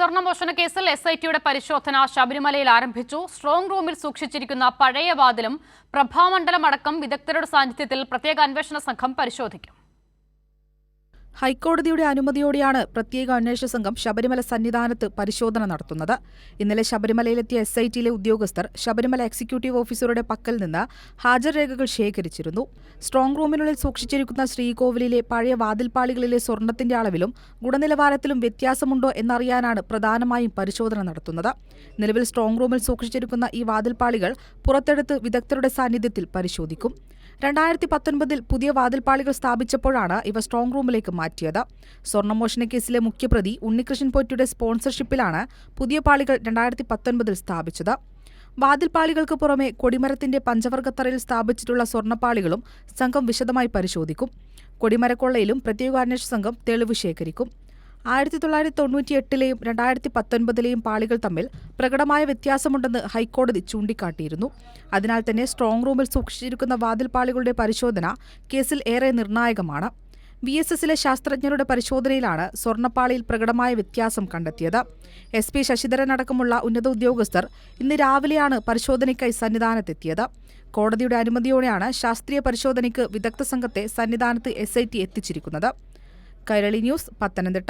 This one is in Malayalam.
സ്വർണമോഷണ കേസിൽ എസ് ഐ ടിയുടെ പരിശോധന ശബരിമലയിൽ ആരംഭിച്ചു. സ്ട്രോങ് റൂമിൽ സൂക്ഷിച്ചിരിക്കുന്ന പഴയ വാതിലും പ്രഭാമണ്ഡലം അടക്കം വിദഗ്ധരുടെ സാന്നിധ്യത്തിൽ പ്രത്യേക അന്വേഷണ സംഘം പരിശോധിക്കും. ഹൈക്കോടതിയുടെ അനുമതിയോടെയാണ് പ്രത്യേക അന്വേഷണ സംഘം ശബരിമല സന്നിധാനത്ത് പരിശോധന നടത്തുന്നത്. ഇന്നലെ ശബരിമലയിലെത്തിയ എസ് ഐ ടിയിലെ ഉദ്യോഗസ്ഥർ ശബരിമല എക്സിക്യൂട്ടീവ് ഓഫീസറുടെ പക്കൽ നിന്ന് ഹാജർ രേഖകൾ ശേഖരിച്ചിരുന്നു. സ്ട്രോങ് റൂമിനുള്ളിൽ സൂക്ഷിച്ചിരിക്കുന്ന ശ്രീകോവിലിലെ പഴയ വാതിൽപ്പാളികളിലെ സ്വർണത്തിന്റെ അളവിലും ഗുണനിലവാരത്തിലും വ്യത്യാസമുണ്ടോ എന്നറിയാനാണ് പ്രധാനമായും പരിശോധന നടത്തുന്നത്. നിലവിൽ സ്ട്രോങ് റൂമിൽ സൂക്ഷിച്ചിരിക്കുന്ന ഈ വാതിൽപ്പാളികൾ പുറത്തെടുത്ത് വിദഗ്ധരുടെ സാന്നിധ്യത്തിൽ പരിശോധിക്കും. രണ്ടായിരത്തി പത്തൊൻപതിൽ പുതിയ വാതിൽപ്പാളികൾ സ്ഥാപിച്ചപ്പോഴാണ് ഇവ സ്ട്രോങ് റൂമിലേക്ക് മാറ്റിയത്. സ്വർണമോഷണ കേസിലെ മുഖ്യപ്രതി ഉണ്ണികൃഷ്ണൻ പോറ്റിയുടെ സ്പോൺസർഷിപ്പിലാണ് പുതിയ പാളികൾ രണ്ടായിരത്തി പത്തൊൻപതിൽ സ്ഥാപിച്ചത് വാതിൽപ്പാളികൾക്ക് പുറമെ കൊടിമരത്തിന്റെ പഞ്ചവർഗത്തറയിൽ സ്ഥാപിച്ചിട്ടുള്ള സ്വർണപ്പാളികളും സംഘം വിശദമായി പരിശോധിക്കും. കൊടിമരക്കൊള്ളയിലും പ്രത്യേക അന്വേഷണ സംഘം തെളിവ് ശേഖരിക്കും. ആയിരത്തി തൊള്ളായിരത്തി തൊണ്ണൂറ്റി എട്ടിലെയും രണ്ടായിരത്തി പത്തൊൻപതിലെയും പാളികൾ തമ്മിൽ പ്രകടമായ വ്യത്യാസമുണ്ടെന്ന് ഹൈക്കോടതി ചൂണ്ടിക്കാട്ടിയിരുന്നു. അതിനാൽ തന്നെ സ്ട്രോങ് റൂമിൽ സൂക്ഷിച്ചിരിക്കുന്ന വാതിൽപ്പാളികളുടെ പരിശോധന കേസിൽ ഏറെ നിർണായകമാണ്. വി എസ് എസിലെ ശാസ്ത്രജ്ഞരുടെ പരിശോധനയിലാണ് സ്വർണപ്പാളിയിൽ പ്രകടമായ വ്യത്യാസം കണ്ടെത്തിയത്. എസ് പി ശശിധരൻ അടക്കമുള്ള ഉന്നത ഉദ്യോഗസ്ഥർ ഇന്ന് രാവിലെയാണ് പരിശോധനയ്ക്കായി സന്നിധാനത്തെത്തിയത്. കോടതിയുടെ അനുമതിയോടെയാണ് ശാസ്ത്രീയ പരിശോധനയ്ക്ക് വിദഗ്ധ സംഘത്തെ സന്നിധാനത്ത് എസ് എത്തിച്ചിരിക്കുന്നത്. കൈരളി ന്യൂസ് പത്തനംതിട്ട.